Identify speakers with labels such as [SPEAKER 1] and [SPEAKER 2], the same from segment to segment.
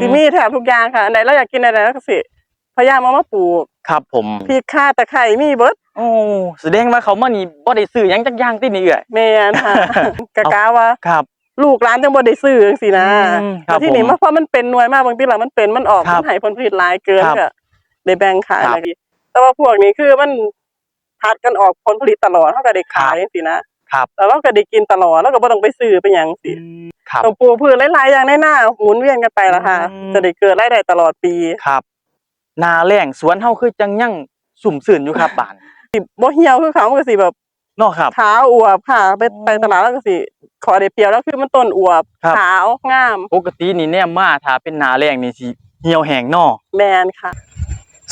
[SPEAKER 1] สิมีแถบทุกอย่างค่ะอันไหนเราอยากกินอะไรเราก็สิพยายามเอามาปลูก
[SPEAKER 2] ครับผม
[SPEAKER 1] พริกข่าตะไคร้มีเบิด
[SPEAKER 2] โอ้แสดงว่าเขามานี่บ่ได้ซื้อหยังจักอย่างตินี่เอ้อย
[SPEAKER 1] แม่นค่ะกะกาว่า
[SPEAKER 2] ครับ
[SPEAKER 1] ลูกร้านจังบ่ได้ซื้อจังซี่นะ
[SPEAKER 2] อืมครับ
[SPEAKER 1] แต่ที่นี่
[SPEAKER 2] ผม
[SPEAKER 1] มาเพราะมันเป็นหน่วยมากบางทีหลังมันเป็นมันออก
[SPEAKER 2] ครับ
[SPEAKER 1] มันให้ผลผลิตหลายเกิน
[SPEAKER 2] ครับ
[SPEAKER 1] ก็ได้แบ่งขาย
[SPEAKER 2] ครับ
[SPEAKER 1] อะไรแต่ว่าพวกนี้คือมันพัดกันออกผลผลิตตลอดเฮาก็ได้ขายจังซี่นะครับแล้วเราก็ได้กินตลอดแล้วก็บ่ต้องไปซื้อไปหยังสิ
[SPEAKER 2] ครับ
[SPEAKER 1] ต้องปลูกพืชหลายๆอย่างในหน้าหมุนเวียนกันไปละค่ะ
[SPEAKER 2] อืม
[SPEAKER 1] จะได้เกิดรายได้ตลอดปี
[SPEAKER 2] ครับหนาแรงสวนเฮาคือจังยังสุ่มสื่นอยู่ครับบ้าน
[SPEAKER 1] สิบ่เหี่ยวคือเขามันก็สิแบบ
[SPEAKER 2] เนาะครับ
[SPEAKER 1] ขาวอวบค่ะ ไป
[SPEAKER 2] อ๋อ
[SPEAKER 1] ไปตลาดแล้วก็สิขอได้เปรียวแล้วคือมันต้นอวบ
[SPEAKER 2] ครับ
[SPEAKER 1] ขาวงาม
[SPEAKER 2] ปกตินี่แนมมาถ้าเป็นหนาแรงนี่สิเหี่ยวแห้งเนาะ
[SPEAKER 1] แมนค่ะ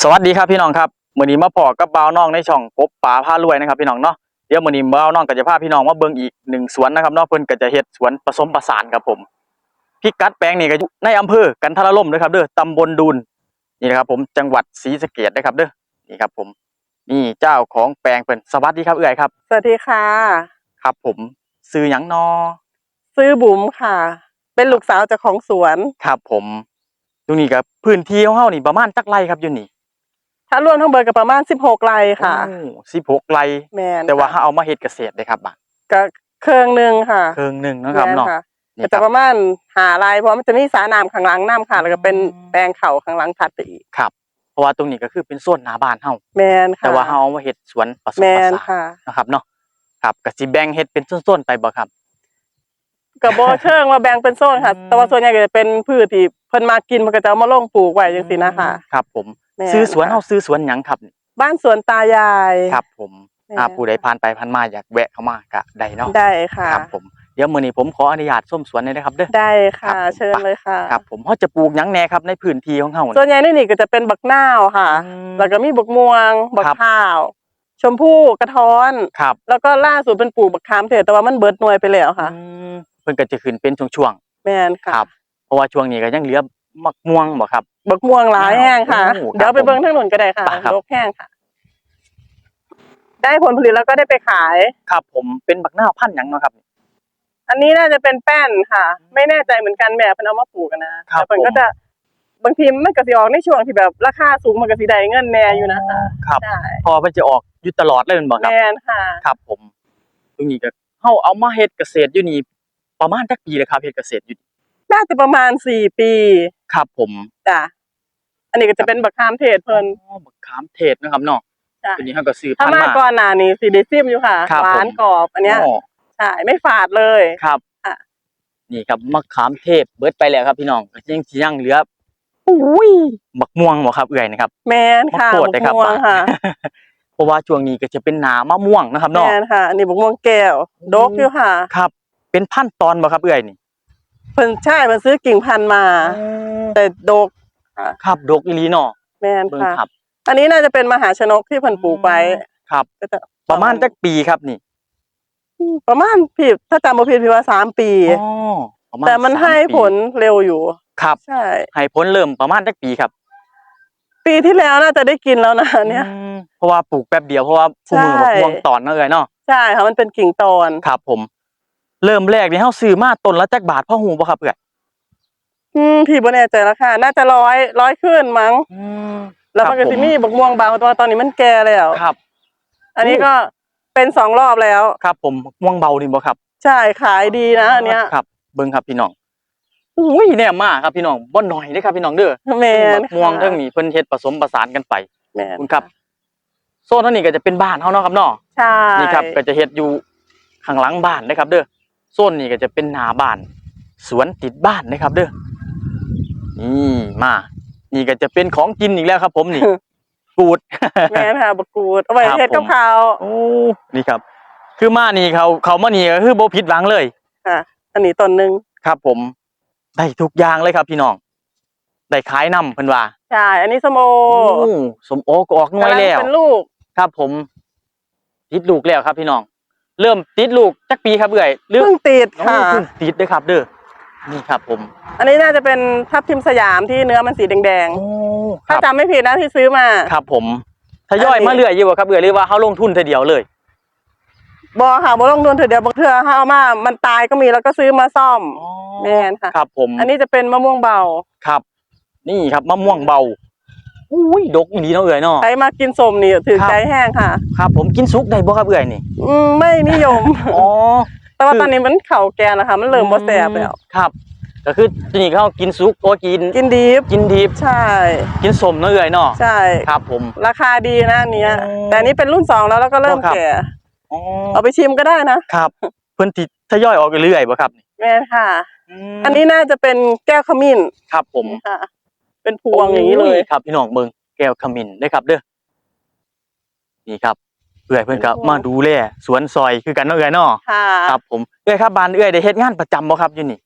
[SPEAKER 2] สวัสดีครับพี่น้องครับมื้อนี้มาพอกับบ่าวน้องในช่องกบป๋าพารวยนะครับพี่น้องเนาะ เดี๋ยวมื้อนี้บ่าวน้องก็จะพาพี่น้องมาเบิ่งอีกหนึ่งสวนนะครับเนาะเพิ่นก็จะเฮ็ดสวนผสมผสานครับผมพิกัดแปลงนี่ก็อยู่ในอำเภอกันทรล่มนะครับเด้อตำบลดูนนี่นะครับผมจังหวัดศรีสะเกษนะครับเด้อนี่ครับผมนี่เจ้าของแปลงเพิ่นสวัสดีครับเอื้อยครับ
[SPEAKER 1] สวัสดีค่ะ
[SPEAKER 2] ครับ ผมซื้อหยังนอ
[SPEAKER 1] ซื้อบุ๋มค่ะ เป็นลูกสาวเจ้าของสวน
[SPEAKER 2] ครับผมตรงนี้กับพื้นที่ของเฮานี่ประมาณจักไร่ครับอยู่นี่
[SPEAKER 1] ถ้ารวมทั้งเบอร์ก็ประมาณ 16ไร่ค่ะ
[SPEAKER 2] สิบหกไร่
[SPEAKER 1] แมน
[SPEAKER 2] แต่ว่า
[SPEAKER 1] ค่ะ
[SPEAKER 2] เฮาเอามาเฮ็ดเกษตรเลยครับบ้าน
[SPEAKER 1] ก็เครื่องหนึงค่ะ
[SPEAKER 2] เครื่องหนึงเนาะครับ
[SPEAKER 1] แม่น
[SPEAKER 2] เนาะ
[SPEAKER 1] ค่ะ
[SPEAKER 2] นี่
[SPEAKER 1] ก็
[SPEAKER 2] ค
[SPEAKER 1] จะ
[SPEAKER 2] รับ
[SPEAKER 1] ประมาณหาไร่เพราะมันจะมีสระน้ำข้างหลังน้ำค่ะ แล้วก็เป็น
[SPEAKER 2] อืม
[SPEAKER 1] แปลงเขาข้างหลังถัดไปอีก
[SPEAKER 2] ครับ เพราะว่าตรงนี้ก็คือเป็นโซนหน้าบ้านเฮา
[SPEAKER 1] แมนค่ะ
[SPEAKER 2] แต่ว่าเฮาเอามาเฮ็ดสวนผสม
[SPEAKER 1] แม
[SPEAKER 2] ผ
[SPEAKER 1] น
[SPEAKER 2] สาน
[SPEAKER 1] ค่ะ
[SPEAKER 2] นะครับเนาะครับก็สิแบ่งเฮ็ดเป็นโซนๆไปบ่ครับ
[SPEAKER 1] ก็บ่เชิงว่าแบ่งเป็นโซนค่ะ
[SPEAKER 2] อืม
[SPEAKER 1] แต่ว่าส่วนใหญ่ก็จะเป็นพืชที่เพิ่นมากินมันก็จะเอามาลงปลูกไว้จังซี่นะคะ
[SPEAKER 2] ครับผม
[SPEAKER 1] แม่น
[SPEAKER 2] ซื้อสวน
[SPEAKER 1] ค่ะ
[SPEAKER 2] เฮาซื้อสวนหยังครับนี่
[SPEAKER 1] บ้านสวนตายาย
[SPEAKER 2] ครับ ผม
[SPEAKER 1] แม่น
[SPEAKER 2] อ่าผู้ใดผ่านไปผ่านมาอยากแวะเข้ามาก็ได้เนาะ
[SPEAKER 1] ได้ค่ะ
[SPEAKER 2] ครับผมเดี๋ยวมื้อนี้ผมขออนุญาตส้มสวนหน่อยนะครับเด้อ
[SPEAKER 1] ได้
[SPEAKER 2] ครั
[SPEAKER 1] ค่ะ
[SPEAKER 2] บผม
[SPEAKER 1] เชิญเลยค่ะ
[SPEAKER 2] ครับผมเฮาจะปลูกหยังแหน่ครับในพื้นที่ของเฮานี่
[SPEAKER 1] ส่วนใหญ่ในนี่ก็จะเป็นบักนาวค่ะ
[SPEAKER 2] อืม
[SPEAKER 1] แล้วก็มีบักม่วง บัก
[SPEAKER 2] ครับ
[SPEAKER 1] ข้าว ชมพู่กระท้อน
[SPEAKER 2] ครับ
[SPEAKER 1] แล้วก็ล่าสุดเป็นปลูกบักขามเทศแต่ว่ามันเบิดหน่วยไปแล้วค่ะ
[SPEAKER 2] อืมเพิ่นก็จะขึ้นเป็นช่วง
[SPEAKER 1] แม่น
[SPEAKER 2] ๆ
[SPEAKER 1] ค่ะ
[SPEAKER 2] ครับ เพราะว่าช่วงนี้ก็ยังเหลือ มักม่วงบ่ครับ
[SPEAKER 1] บักม่วงหลายแห้งค่ะ
[SPEAKER 2] โอ้ครับ
[SPEAKER 1] เดี๋ยวไปเบิ่งทางนู้นก็ได้ค่ะ
[SPEAKER 2] ไปครับ
[SPEAKER 1] ดกแห้งค่ะ ได้ผลผลิตแล้วก็ได้ไปขาย
[SPEAKER 2] ครับผมเป็นบักนาวพันธุ์หยังเนาะครับ
[SPEAKER 1] อันนี้น่าจะเป็นแป้นค่ะ ไม่แน่ใจเหมือนกันแม่เพิ่นเอามาปลูกกันนะครับแต่เพิ่น
[SPEAKER 2] ผม
[SPEAKER 1] ก็จะบางทีมันก็สิออกในช่วงที่แบบราคาสูงมันก็สิได้เงินแน่อยู่นะคะ
[SPEAKER 2] ครับ
[SPEAKER 1] ใช่
[SPEAKER 2] พอมันจะออกอยู่ตลอดเลยแม่นบ่ครับ
[SPEAKER 1] แม่นค่ะ
[SPEAKER 2] ครับผมตรงนี้ก็เฮาเอามาเฮ็ดเกษตรอยู่นี่ประมาณจักปีแล้วครับเฮ็ดเกษตรอยู่นี่
[SPEAKER 1] น่าจะประมาณสี่ปี
[SPEAKER 2] ครับผม
[SPEAKER 1] จ้ะอันนี้ก็จะเป็นบักขามเทศเพิ่น
[SPEAKER 2] อ๋อบักขามเทศนะครับเนาะ
[SPEAKER 1] ใช่
[SPEAKER 2] ตัวนี้เฮาก็ซื้อ
[SPEAKER 1] ถ้า
[SPEAKER 2] พันธุ์
[SPEAKER 1] มา
[SPEAKER 2] มา
[SPEAKER 1] ก่อนหน้านี้สิได้ซิมอยู่ค่ะ
[SPEAKER 2] ครับ
[SPEAKER 1] หวาน
[SPEAKER 2] ผม
[SPEAKER 1] กรอบอันเนี้ย
[SPEAKER 2] อ๋อ
[SPEAKER 1] ใช่ไม่ฝาดเลย
[SPEAKER 2] ครับ
[SPEAKER 1] ค่ะ
[SPEAKER 2] นี่ครับมะขามเทศเบิดไปแล้วครับพี่น้องก็ยังสิยังเหลืออุ้ยบักม่วงบ่ครับเอื้อยนะครับ
[SPEAKER 1] แมนค่ะ
[SPEAKER 2] มะกรูดเลยครับ
[SPEAKER 1] บักม่วงค่ะ
[SPEAKER 2] เพราะว่าช่วงนี้ก็จะเป็นหนามะม่วงนะครับ
[SPEAKER 1] แม
[SPEAKER 2] เนาะ
[SPEAKER 1] นค่ะอันนี้บักม่วงแก้วดกอยู่ค่ะ
[SPEAKER 2] ครับ เป็นพันธุ์ตอนบ่ครับเอื้อยนี่
[SPEAKER 1] เพิ่นใช่เพิ่นซื้อกิ่งพันธุ์มา แต่ดก
[SPEAKER 2] ครับดกอีหลีเนาะ
[SPEAKER 1] แมน
[SPEAKER 2] เบิ่ง
[SPEAKER 1] ค่ะ
[SPEAKER 2] ครับ
[SPEAKER 1] อันนี้น่าจะเป็นมหาชนกที่เพิ่นปลูกไว้
[SPEAKER 2] ครับ
[SPEAKER 1] ก็จะ
[SPEAKER 2] ประมาณจักปีครับนี่
[SPEAKER 1] ประมาณพี่ถ้าจำบ่ผิดพี่ว่าสามปี
[SPEAKER 2] อ๋อประาณ
[SPEAKER 1] แต่มัน
[SPEAKER 2] สา
[SPEAKER 1] ให้
[SPEAKER 2] ปี
[SPEAKER 1] ผลเร็วอยู่
[SPEAKER 2] ครับ
[SPEAKER 1] ใช่
[SPEAKER 2] ให้ผลเริ่มประมาณจักปีครับ
[SPEAKER 1] ปีที่แล้วน่าจะได้กินแล้วนะอันเนี้ย
[SPEAKER 2] อืมเพราะว่าปลูกแป๊บเดียวเพราะว่าผู้มือ
[SPEAKER 1] ใช่
[SPEAKER 2] บักม่วงตอนเนาะเอ้ยเนาะ
[SPEAKER 1] ใช่ค่ะมันเป็นกิ่งตอน
[SPEAKER 2] ครับผม เริ่มแรกนี่เฮาซื้อมาต้นละจักบาทพ่อฮู้บ่ครับเอื้อย
[SPEAKER 1] อืมพี่บ่แน่ใจราคาน่าจะร้อยร้อยขึ้นมั้ง
[SPEAKER 2] อืม
[SPEAKER 1] แล้วมันก็สิมีบักม่วงบางแต่ว่าตอนนี้มันแก่แล้ว
[SPEAKER 2] ครับ
[SPEAKER 1] อันนี้ก็เป็นสองรอบแล้ว
[SPEAKER 2] ครับ ผมบักม่วงเบานี่บ่ครับ
[SPEAKER 1] ใช่ขายดีนะอันเนี้ย
[SPEAKER 2] ครับ เบิ่งครับพี่น้องอุ้ยแน่มากครับพี่น้องบ่น้อยเด้อครับพี่น้องเด้อ
[SPEAKER 1] แมน
[SPEAKER 2] บักม่วงเทั้งนี้เพิ่นเฮ็ดผสมผสานกันไป
[SPEAKER 1] แมน
[SPEAKER 2] คุณครับ โซนเท่านี้ก็จะเป็นบ้านเฮาเนาะครับเนาะ
[SPEAKER 1] ใช่
[SPEAKER 2] นี่ครับ ก็จะเฮ็ดอยู่ข้างหลังบ้านนะครับ เด้อ โซนนี้ก็จะเป็นหน้าบ้าน สวนติดบ้านนะครับเด้อนี่มา นี่ก็จะเป็นของกินอีกแล้วครับผมนี่ กูด
[SPEAKER 1] แมนค่ะบักกูดเอาไว้
[SPEAKER 2] ครับ
[SPEAKER 1] เฮ็ดกับ
[SPEAKER 2] ผม
[SPEAKER 1] ข้าว
[SPEAKER 2] โอ้นี่ครับ คือมานี่เขาเขามานี่ก็คือบ่ผิดหวังเลย
[SPEAKER 1] ค่ะอันนี้ต้นหนึง
[SPEAKER 2] ครับผม ได้ทุกอย่างเลยครับพี่น้องได้ขายนํเพิ่นว่า
[SPEAKER 1] ใช่อันนี้ส้มโอ
[SPEAKER 2] โอ้สมโอก็ออกหน่วย
[SPEAKER 1] กำลัง
[SPEAKER 2] แล้ว
[SPEAKER 1] เป็นลูก
[SPEAKER 2] ครับผมติดลูกแล้วครับพี่น้อง เริ่มติดลูกจักปีครับเอื้อยหรือ
[SPEAKER 1] เพิ่งติดค่ะ
[SPEAKER 2] โอ้เพิ่งติดเด้อครับเด้อนี่ครับผม
[SPEAKER 1] อันนี้น่าจะเป็นทับทิมสยามที่เนื้อมันสีแดง
[SPEAKER 2] โอ้
[SPEAKER 1] ๆ
[SPEAKER 2] ค
[SPEAKER 1] ถ้า
[SPEAKER 2] รับ
[SPEAKER 1] จำไม่ผิดนะที่ซื้อมา
[SPEAKER 2] ครับผมทยอย
[SPEAKER 1] อันนี้
[SPEAKER 2] มาเรื่อยอยู่บ่ครับเอื้อยหรือว่าเฮาลงทุนทีเดียวเลย
[SPEAKER 1] บอค่ะบ่ลงทุนเถื่อเดียวบางเทื่อถ้าเอามา มันตายก็มีแล้วก็ซื้อมาซ่อมแม่นค่ะ
[SPEAKER 2] ครับผม
[SPEAKER 1] อันนี้จะเป็นมะม่วงเบา
[SPEAKER 2] ครับ นี่ครับมะม่วงเบา อุ้ยดกอีหลีเนาะเอื่อยเนาะ
[SPEAKER 1] ใครมากินสมนี่ถือ
[SPEAKER 2] ครับ
[SPEAKER 1] ใจแห้งค่ะ
[SPEAKER 2] ครับ ผมกินสุกได้บ่ครับเอื่อยนี่
[SPEAKER 1] อืมไม่นิยม
[SPEAKER 2] อ๋อ
[SPEAKER 1] แต่ว่า
[SPEAKER 2] คือ
[SPEAKER 1] ตอนนี้มันเข่าแกนนะคะ มันเริ่มบ่แสบแล้ว
[SPEAKER 2] ครับ ก็คือตัวนี้เขากินสุกโอ้กิน
[SPEAKER 1] กินดีฟ
[SPEAKER 2] กินดิบ
[SPEAKER 1] ใช่
[SPEAKER 2] กินสมเนาะเอื่อยเนาะ
[SPEAKER 1] ใช่
[SPEAKER 2] ครับผม
[SPEAKER 1] ราคาดีนะอันเนี้ย
[SPEAKER 2] อืม
[SPEAKER 1] แต่อันนี้เป็นรุ่นสองแล้วแล้วก็เริ่ม
[SPEAKER 2] ครับ
[SPEAKER 1] แก่
[SPEAKER 2] อ๋อ
[SPEAKER 1] เอาไปชิมก็ได้นะ
[SPEAKER 2] ครับ เพิ่นติทยอยออกเรื่อยๆบ่ครับนี่
[SPEAKER 1] แม่นค่ะ
[SPEAKER 2] ม
[SPEAKER 1] อันนี้น่าจะเป็นแก้วขมิ้น
[SPEAKER 2] ครับผม
[SPEAKER 1] ค่ะ เป็นพวงอย่างนี้เลย
[SPEAKER 2] โครับพี่น้องเบิ่งแก้วขมิ้นเด้อครับเด้อนี่ครับเอื้อยเพิ่นก็
[SPEAKER 1] เป็นพวง
[SPEAKER 2] มาดูแลสวนซอยคือกันเนาะเอื้อยเนาะ
[SPEAKER 1] ค่ะ
[SPEAKER 2] ครับ ผมเอื้อยครับบ้านเอื้อยได้เฮ็ดงานประจำบ่ครับอยู่นี่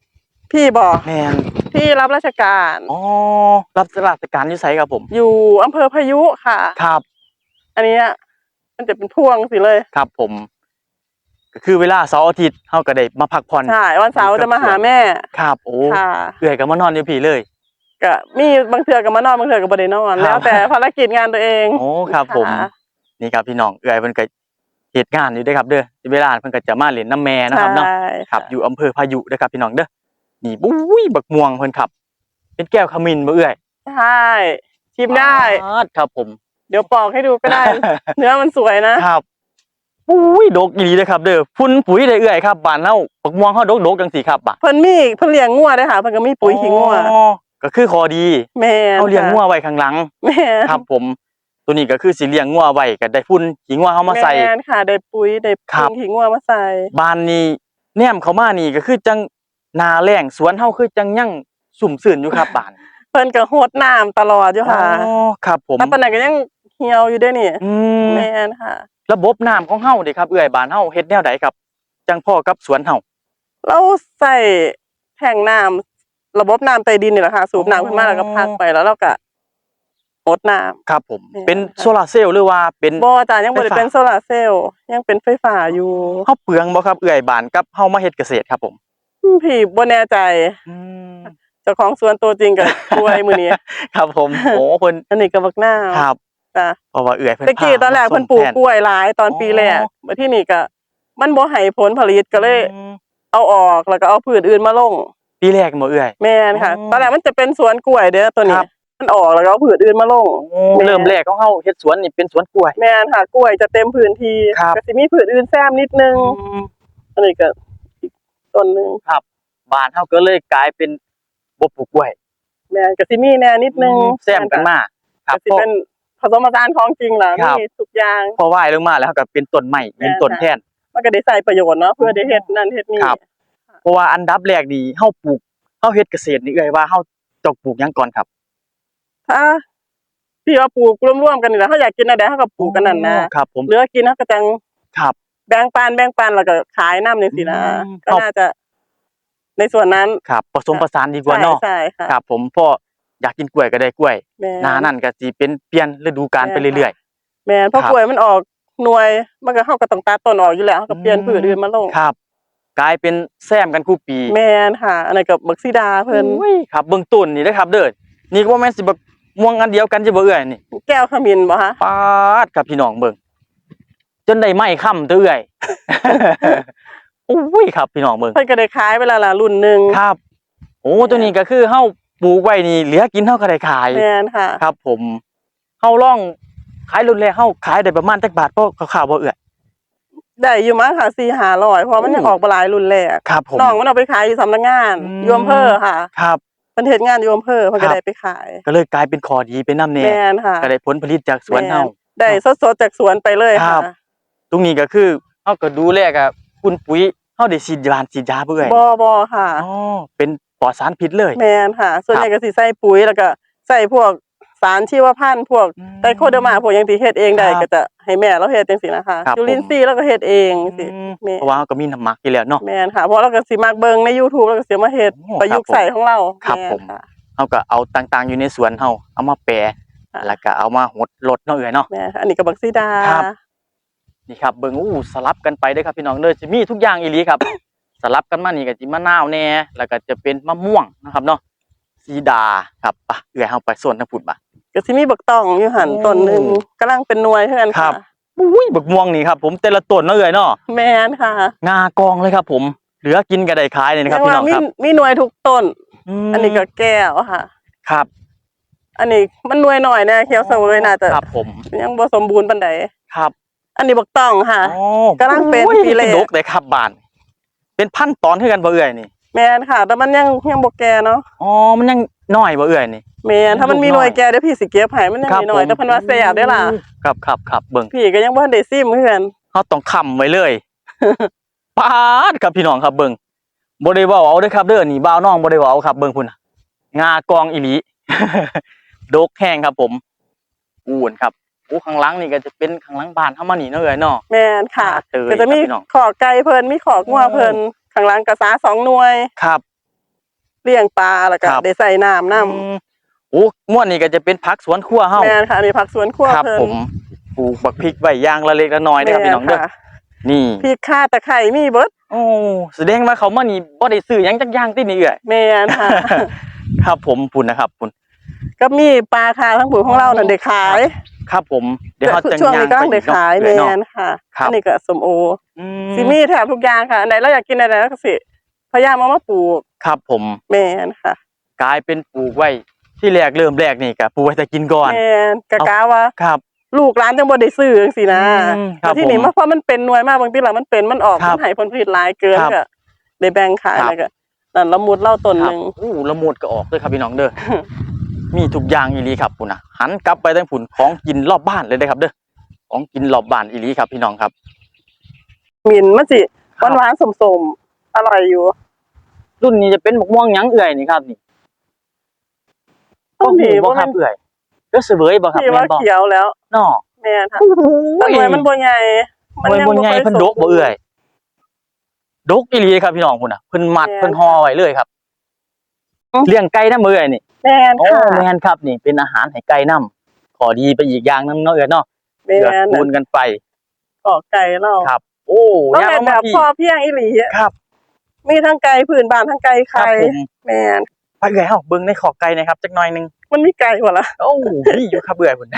[SPEAKER 1] พี่บอก
[SPEAKER 2] แม่น
[SPEAKER 1] พี่รับราชการ
[SPEAKER 2] อ๋อรับราชการอยู่ไสครับผม
[SPEAKER 1] อยู่อำเภอพายุค่ะ
[SPEAKER 2] ครับ
[SPEAKER 1] อันเนี้ยมันจะเป็นพวงสิเลย
[SPEAKER 2] ครับผม ก็คือเวลาเสาร์อาทิตย์เฮาก็ได้มาพักผ่อน
[SPEAKER 1] ใช่วันเสาร์จะมาหาแม่
[SPEAKER 2] ครับโอ้
[SPEAKER 1] ค่ะ
[SPEAKER 2] เอื้อยก็มานอนอยู่พี่เลย
[SPEAKER 1] ก็มีบางเทื่อก็มานอนบางเทื่อก็บ่ได้นอน
[SPEAKER 2] ครับ
[SPEAKER 1] แล้ว แต่ภารกิจงานตัวเอง
[SPEAKER 2] โอ้ครับผม
[SPEAKER 1] ค่ะ
[SPEAKER 2] นี่ครับพี่น้องเอื้อยเพิ่นก็เฮ็ดงานอยู่เด้อครับเด้อเวลาเพิ่นก็จะมาเล่นน้ำแม่นะครับเนาะ
[SPEAKER 1] ใช่
[SPEAKER 2] ครับอยู่อำเภอพายุนะครับพี่น้องเด้อ นี่บุ้ยบักม่วงเพิ่นครับ เป็นแก้วขมิ้นบ่เอื้อย
[SPEAKER 1] ใช่ชิมได้
[SPEAKER 2] ปาดครับผม
[SPEAKER 1] เดี๋ยวปอกให้ดูก็ได้ เนื้อมันสวยนะ ครับ
[SPEAKER 2] บุ้ยดกอีหลีเด้อครับ เด้อพุ่นปุ๋ยได้เอื้อยครับบ้านเฮาบักม่วงเฮาดกๆจังซี่ครับบ่ะ
[SPEAKER 1] เพิ่นมีเพิ่นเลี้ยงงัวด้วยค่ะเพิ่นก็มีปุ๋ยขี้งัว
[SPEAKER 2] อ๋อ ก็คือข้อดี
[SPEAKER 1] แม่น
[SPEAKER 2] เฮาเลี้ยง
[SPEAKER 1] ค่ะ
[SPEAKER 2] งัวไว้ข้างหลัง
[SPEAKER 1] แม่น
[SPEAKER 2] ครับ ผมตัวนี้ก็คือสิเลี้ยงงัวไว้ก็ได้พุ่นขี้งัวเฮามาใส่
[SPEAKER 1] แม่นค่ะได้ปุ๋ยได้
[SPEAKER 2] ครับ
[SPEAKER 1] ปุ๋ยขี้งัวมาใส่
[SPEAKER 2] บ้านนี้แนมเข้ามานี่ก็คือจังหนาแล้งสวนเฮาคือจังยังสุ่มซื่นอยู่ครับบ้าน
[SPEAKER 1] เพิ่นก็โหดน้ำตลอดอยู่ค่ะ
[SPEAKER 2] อ๋อครับ ผม
[SPEAKER 1] แล้วปานนั้นก็ยังเหี่ยวอยู่เด้วยนี่
[SPEAKER 2] อืม
[SPEAKER 1] แม่นค่ะ
[SPEAKER 2] ระบบน้ำของเฮาเด้ครับเอื้อยบ้านเฮาเฮ็ดแนวใดครับ จังพ่อกับสวนเฮา
[SPEAKER 1] เราใส่แทงน้ำ ระบบน้ำใต้ดินนี่แหละค่ะ สูบน้ำขึ้นมาแล้วก็พักไปแล้วเราก็โหดน้ำ
[SPEAKER 2] ครับผม
[SPEAKER 1] เนี่ย
[SPEAKER 2] เป็น
[SPEAKER 1] ค่ะ
[SPEAKER 2] โซลาร์เซลล์หรือว่าเป็น
[SPEAKER 1] บ่จ้ะยังบ่ได้
[SPEAKER 2] ไฟฟ้า
[SPEAKER 1] เป็นโซลาร์เซลล์ยังเป็นไฟฟ้าอยู่
[SPEAKER 2] เฮาเปลืองบ่ครับเอื้อยบ้านกับเฮามาเฮ็ดเกษตรครับผม
[SPEAKER 1] อืมพี่บ่แน่ใจ
[SPEAKER 2] อืม
[SPEAKER 1] เจ้าของสวนตัวจริงก็ช่วยมื้อนี้
[SPEAKER 2] ครับผมโอ้เพิ่น
[SPEAKER 1] อันนี้ก็บักนาว
[SPEAKER 2] ครับ
[SPEAKER 1] จ้ะ
[SPEAKER 2] เพราะว่าเอื้อยเพิ่น
[SPEAKER 1] ตะกี้
[SPEAKER 2] พา
[SPEAKER 1] ตอนแรก
[SPEAKER 2] มา
[SPEAKER 1] เพิ่นปลูก
[SPEAKER 2] แท
[SPEAKER 1] กล้วยหลายตอนปีแรก
[SPEAKER 2] อ๋อ
[SPEAKER 1] มาที่นี่ก็มันบ่ให้ผลผลิตก็เลย
[SPEAKER 2] อืม
[SPEAKER 1] เอาออกแล้วก็เอาพืชอื่นมาลง
[SPEAKER 2] ปีแรกบ่เอื้อย
[SPEAKER 1] แม่นค่ะ
[SPEAKER 2] อ๋อ
[SPEAKER 1] ตอนแรกมันจะเป็นสวนกล้วยเด้อตัว
[SPEAKER 2] ค
[SPEAKER 1] นี้
[SPEAKER 2] รับ
[SPEAKER 1] มันออกแล้วก็เอาพืชอื่นมาลง
[SPEAKER 2] โอ้
[SPEAKER 1] แม่
[SPEAKER 2] เริ่มแรกของเฮาเฮ็ดสวนนี่เป็นสวนกล้วย
[SPEAKER 1] แม่นค่ะกล้วยจะเต็มพื้นที่
[SPEAKER 2] ครับ
[SPEAKER 1] ก็สิมีพืชอื่นแซมนิดนึง
[SPEAKER 2] อืม
[SPEAKER 1] อันนี้ก็อีกต้นหนึง
[SPEAKER 2] บ้านเฮาก็เลยกลายเป็นบ่ปลูกกล้วย
[SPEAKER 1] แม่นก็สิมีแน่นิดนึง
[SPEAKER 2] แซมกันมาครั
[SPEAKER 1] ก็
[SPEAKER 2] บ
[SPEAKER 1] สิเป็นผสมผสานของจริงล่ะ
[SPEAKER 2] ครับ
[SPEAKER 1] มีทุกอย่าง
[SPEAKER 2] พอไหว้ลงมาแล้วก็เป็นต้นใหม่เป็นต้นแทน
[SPEAKER 1] มันก็ได้ใส่ประโยชน์เนาะเพื่อได้เฮ็ดนั่นเฮ็ดนี่
[SPEAKER 2] ครับ เพราะว่าอันดับแรกนี่เฮาปลูกเฮาเฮ็ดเกษตรนี่เอ้ยว่าเฮาจะปลูกหยังก่อนครับ
[SPEAKER 1] ถ้าพี่ว่าปลูกร่วมๆกันนี่แหละเขาอยากกินอะไรเขาก็ปลูกกันนั่นนะครับ
[SPEAKER 2] ผม
[SPEAKER 1] เหลือกินเขาก็จัง
[SPEAKER 2] ครับ
[SPEAKER 1] แบ่งปันแบ่งปันแล้วก็ขายน้ำนี่สินะ
[SPEAKER 2] อืม
[SPEAKER 1] ก็น่าจะ ในส่วนนั้น
[SPEAKER 2] ครับผสมผสานดีกว่าเนาะ
[SPEAKER 1] ใช่ใช่ค่ะ
[SPEAKER 2] ครับ ผมเพราะอยากกินกล้วยก็ได้กล้วย
[SPEAKER 1] แม่
[SPEAKER 2] หน้านั่นก็สิเป็นเปลี่ยนฤดูกาลไปเรื่อย
[SPEAKER 1] แม่นเพราะ
[SPEAKER 2] ครับ
[SPEAKER 1] กล้วยมันออกหน่วยมันก็เขาก็ต้องตัดต้นออกอยู่แล้วเขาก็เปลี่ยน
[SPEAKER 2] อืม
[SPEAKER 1] พืชอื่นมาลง
[SPEAKER 2] ๆครับ กลายเป็นแซมกันคู่ปี
[SPEAKER 1] แม่นค่ะอันนั้นกับบักซีดาเพิ่น
[SPEAKER 2] อุ้ยครับเบื้องต้นนี่นะครับ เด้อนี่ก็บ่แม่นสิบักม่วงอันเดียวกันจะบ่เอ้ยนี่
[SPEAKER 1] แก้วขมิ้นบ่ฮะ
[SPEAKER 2] ปาดครับพี่น้องเบิ่งจนได้ไม้ค้ำเตื้อยอุ้ยครับพี่น้องเบิ่ง
[SPEAKER 1] เพิ่นก็ได้ขายไปแล้วล่ะรุ่นหนึง
[SPEAKER 2] ครับ โอ้ตัวนี้ก็คือเฮาปลูกไว้นี่เหลือกินเฮาก็ได้ขาย
[SPEAKER 1] แม่นค่ะ
[SPEAKER 2] ครับ ผมเฮาลองขายรุ่นแรกเฮาขายได้ประมาณจักบาทเพราะข่าวๆบ่เอื้อย
[SPEAKER 1] ได้อยู่มั้งค่ะ4-500เพราะมันยัง
[SPEAKER 2] อืม
[SPEAKER 1] ออกบ่หลายรุ่นแรก
[SPEAKER 2] ครับผม
[SPEAKER 1] น้องมันเอาไปขายอยู่สำนักงาน
[SPEAKER 2] อืม
[SPEAKER 1] อยู่อำเภอค่ะ
[SPEAKER 2] ครับ
[SPEAKER 1] เพิ่นเฮ็ดงานอยู่อำเภอเพิ่น
[SPEAKER 2] ครั
[SPEAKER 1] ก็
[SPEAKER 2] บ
[SPEAKER 1] ได้ไปขาย
[SPEAKER 2] ก็เลยกลายเป็นข้อดีเป็นน้ำแน่
[SPEAKER 1] แม่นค่ะ
[SPEAKER 2] ก็ได้ผลผลิตจากสวนเฮา
[SPEAKER 1] แม่ได้สดๆจากสวนไปเลย
[SPEAKER 2] ครั
[SPEAKER 1] ค่ะ
[SPEAKER 2] บตรงนี้ก็คือเฮาก็ดูแลกับคุณปุ๋ยเฮาได้ฉีดยาฉีดยาเพื่อเอื้อย
[SPEAKER 1] บ่บ่ค่ะ
[SPEAKER 2] อ๋อเป็นปลอดสารพิษเลย
[SPEAKER 1] แม่นค่ะ ส่วนใหญ่ก็สิใส่ปุ๋ยแล้วก็ใส่พวกสารชีวพันธุ์พวก
[SPEAKER 2] อืม
[SPEAKER 1] ไตรโคเดอร์มาพวกหยังที่เฮ็ดเองได้
[SPEAKER 2] ครับ
[SPEAKER 1] ก็จะ ให้แม่เราเฮ็ดจังซี่นะคะ
[SPEAKER 2] ครับ
[SPEAKER 1] จุลินทรีย์เราก็เฮ็ดเองสิ
[SPEAKER 2] อืม
[SPEAKER 1] แม่
[SPEAKER 2] เพราะว่าเฮาก็มีน้ำหมักอยู่แล้วเนาะ
[SPEAKER 1] แม่นค่ะ เพราะเราก็สิมักเบิ่งใน YouTube แล้วก็สิมาเฮ็ด
[SPEAKER 2] โอ้
[SPEAKER 1] ประยุกต์
[SPEAKER 2] ครับผม
[SPEAKER 1] ใส่ของเรา
[SPEAKER 2] ครับ
[SPEAKER 1] แม่น
[SPEAKER 2] ผม
[SPEAKER 1] ค่ะ
[SPEAKER 2] เฮาก็เอาต่างๆอยู่ในสวนเฮาเอามาแปร
[SPEAKER 1] ค่ะ
[SPEAKER 2] แล้วก็เอามาหดลดเนาะเอื้อยเนาะ
[SPEAKER 1] แม่นค่ะอันนี้ก็บักซีดา
[SPEAKER 2] ครับ นี่ครับเบิ่งอู้สลับกันไปเด้อครับพี่น้องเด้อสิมีทุกอย่างอีหลีครับ สลับกันมานี่ก็สิมะนาวแหน่แล้วก็จะเป็นมะม่วงนะครับเนาะสีดาครับไปะเอื้อยเฮาไปส่วนทางพุ่นบ่
[SPEAKER 1] ก็สิมีบักตองอยู่หั่น
[SPEAKER 2] โอ้
[SPEAKER 1] ต้นหนึงกำลังเป็นหน่วยเท่านั้น
[SPEAKER 2] ครั
[SPEAKER 1] ค่ะ
[SPEAKER 2] บ อุ้ยบักม่วงนี่ครับผมแต่ละต้นเนาะเอื้อยเนาะ
[SPEAKER 1] แม่นค่ะ
[SPEAKER 2] งากองเลยครับผมเหลือกินก็ได้ขายเลยนะครับ
[SPEAKER 1] ยัง
[SPEAKER 2] พี่
[SPEAKER 1] ว่า
[SPEAKER 2] น้อง
[SPEAKER 1] มี
[SPEAKER 2] ครับ
[SPEAKER 1] มีหน่วยทุกต้น
[SPEAKER 2] ม
[SPEAKER 1] อันนี้ก็แก้วค่ะ
[SPEAKER 2] ครับ
[SPEAKER 1] อันนี้มันหน่วยหน่อยแน่เขียวเสวยน่าจะ
[SPEAKER 2] ครับผม
[SPEAKER 1] ยังบ่สมบูรณ์ปานใด
[SPEAKER 2] ครับ
[SPEAKER 1] อันนี้บักต้องค่ะ
[SPEAKER 2] อ๋อกำ
[SPEAKER 1] ลังเป็น
[SPEAKER 2] โอ้ย
[SPEAKER 1] ปีแรก
[SPEAKER 2] เป็นดกเลยครับบาน เป็นพันตอนคือกันบ่เอื่อยนี่
[SPEAKER 1] แม่นค่ะ แต่มันยังยังบ่แก่เนาะ
[SPEAKER 2] อ๋อมันยังน้อยบ่เอื่อยนี่
[SPEAKER 1] แม่นถ้ามันมีหน่วยแก่เดี๋ยวพี่สิเก็บให้มันยัง
[SPEAKER 2] ครับ
[SPEAKER 1] มีหน่อย
[SPEAKER 2] ผม
[SPEAKER 1] แต่เพิ่นว่าแซ่บได้อล่ะ
[SPEAKER 2] ครับครับครับเบิ่ง
[SPEAKER 1] พี่ก็ยังบ่ทันได้ซิมคือกัน
[SPEAKER 2] เขาต้องค้ำไว้เลยปาดครับพี่น้องครับเบิ่งบ่ได้เว้าเอาเด้อครับ เด้อนี่บ่าวน้องบ่ได้เว้าเอาครับเบิ่งพุ่นน่ะงากองอีหลี ดกแห้งครับผมอ้วนครับโอ้ข้างหลังนี่ก็จะเป็นข้างหลังบ้านเฮามานี่เนาะเอ้ยเนาะ
[SPEAKER 1] แม่นค่ะ
[SPEAKER 2] เตย
[SPEAKER 1] ก็จะมี
[SPEAKER 2] ครับพี่น้อง
[SPEAKER 1] ขอกไก่เพิ่นมีขอกงัวเพิ่นข้างหลังกระสาสองหน่วย
[SPEAKER 2] ครับ
[SPEAKER 1] เลี้ยงปลาแล้วก็
[SPEAKER 2] ครับ
[SPEAKER 1] ได้ใส่น้ำนํ
[SPEAKER 2] อืม โอ้ม่วนนี่ก็จะเป็นผักสวนครัวเฮา
[SPEAKER 1] แม่นค่ะอันนี้ผักสวนครัว
[SPEAKER 2] ครับ
[SPEAKER 1] เพิ่น
[SPEAKER 2] ผมปลูกบักพริกไว้อย่างละเล็กละน้อยเด้อครับพี่น้องเด้อ
[SPEAKER 1] แม่ค่ะ
[SPEAKER 2] นี่
[SPEAKER 1] พริกข่าตะไคร้มีเบิด
[SPEAKER 2] โอ้แสดงว่าเขามานี่บ่ได้ซื้อหยังจักอย่างตินี่เอ้ย
[SPEAKER 1] แม่นค่ะ
[SPEAKER 2] ครับผมพุ่นนะครับพุ่น
[SPEAKER 1] ก็มีปลาคาทั้งปุ๋ยของเรานั่นได้ขาย
[SPEAKER 2] ครับผมเดี๋ยวเขาจะ
[SPEAKER 1] ช่วง
[SPEAKER 2] ย่าง
[SPEAKER 1] นี้ก็
[SPEAKER 2] ไป
[SPEAKER 1] ต้องได้
[SPEAKER 2] อีกเนาะ
[SPEAKER 1] ขาย
[SPEAKER 2] เอ้
[SPEAKER 1] แม่
[SPEAKER 2] ยเนาะ
[SPEAKER 1] นค่ะ
[SPEAKER 2] ครับ
[SPEAKER 1] อันนี้ก็สมโอ
[SPEAKER 2] อื
[SPEAKER 1] ซิมีแถบทุกอย่างค่ะอันไหนเราอยากกินอะไรเราก็สิพยายามเอามาปลูก
[SPEAKER 2] ครับผม
[SPEAKER 1] แม่นค่ะ
[SPEAKER 2] กลายเป็นปลูกไว้ ที่แรกเริ่มแรกนี่ก็ปลูกไว้แต่กินก่อน
[SPEAKER 1] แม่นกะกาว่า
[SPEAKER 2] ครับ
[SPEAKER 1] ลูกร้านจังบ่ได้ซื้อจังซี่นะ
[SPEAKER 2] อืมครับ
[SPEAKER 1] แต่ที่นี่
[SPEAKER 2] ผม
[SPEAKER 1] มาเพราะมันเป็นหน่วยมากบางทีหลังมันเป็นมันออก
[SPEAKER 2] ครับ
[SPEAKER 1] มันให้ผลผลิตหลายเกิน
[SPEAKER 2] ครับ
[SPEAKER 1] ก็ได้แบ่งขาย
[SPEAKER 2] ครับ
[SPEAKER 1] แล้วก็นั่นละมุดเล่าต้น
[SPEAKER 2] ค
[SPEAKER 1] ห
[SPEAKER 2] รับ
[SPEAKER 1] นึง
[SPEAKER 2] อู้ละมุดก็ออกเลยครับพี่น้องเด้อมีทุกอย่างอีหลีครับพุ่นน่ะหันกลับไปทางพุ่นของกินรอบบ้านเลยเด้อครับเด้อของกินรอบบ้านอีหลีครับ พี่น้องครับ
[SPEAKER 1] มินมันสิ
[SPEAKER 2] ครั
[SPEAKER 1] ห
[SPEAKER 2] บ
[SPEAKER 1] วานๆสมๆอร่อยอยู่
[SPEAKER 2] รุ่นนี้จะเป็นมะม่วงหยังเอื่อยนี่ครับนี่
[SPEAKER 1] ต้นนี้
[SPEAKER 2] บ่
[SPEAKER 1] บ่
[SPEAKER 2] ครั
[SPEAKER 1] แม่
[SPEAKER 2] บ
[SPEAKER 1] น
[SPEAKER 2] เอื่อยเด้อเสวยบ่ครับ
[SPEAKER 1] ที่
[SPEAKER 2] แม่
[SPEAKER 1] ว่าน
[SPEAKER 2] บ่
[SPEAKER 1] เขียวแล้ว
[SPEAKER 2] เนาะ
[SPEAKER 1] แม่นค่ะ
[SPEAKER 2] โอ้โห
[SPEAKER 1] แต่หน่วยมันบ่ใหญ่
[SPEAKER 2] หน่วยบ่ใหญ่เพิ่นดกบ่เอื่อยดกอีหลีครับพี่น้องพุ่นน่ะเพิ่นมัดเพิ่นห่อไว้เลยครับเลี้ยงไก่นำเอื่อยนี่
[SPEAKER 1] แม่น
[SPEAKER 2] โอ้
[SPEAKER 1] ค่ะ
[SPEAKER 2] แม่นครับนี่ เป็นอาหารให้ไก่นํขอดีไปอีกอย่างหนึงเนาะเอื่อยเนาะ
[SPEAKER 1] แม่
[SPEAKER 2] เกือนคูณกันไป
[SPEAKER 1] กอกไก่เรา
[SPEAKER 2] ครับ โอ้
[SPEAKER 1] ต้อง
[SPEAKER 2] ยาง
[SPEAKER 1] เฮ็ด
[SPEAKER 2] ออก
[SPEAKER 1] แบ
[SPEAKER 2] มา
[SPEAKER 1] บ
[SPEAKER 2] พี่
[SPEAKER 1] พอเพียงอีหลีอะ
[SPEAKER 2] ครับ
[SPEAKER 1] มีทั้งไก่พื้นบ้านทั้งไก่
[SPEAKER 2] ครั
[SPEAKER 1] ไข่
[SPEAKER 2] บผม
[SPEAKER 1] แม่น
[SPEAKER 2] ไปเอื่อยเฮาเบิ่งในขอไก่หนะครับจักหน่อยหนึง
[SPEAKER 1] มันมีไก่บ่ล่ะ
[SPEAKER 2] โอ้นี่อยู่ครับเอื่อยพุ่น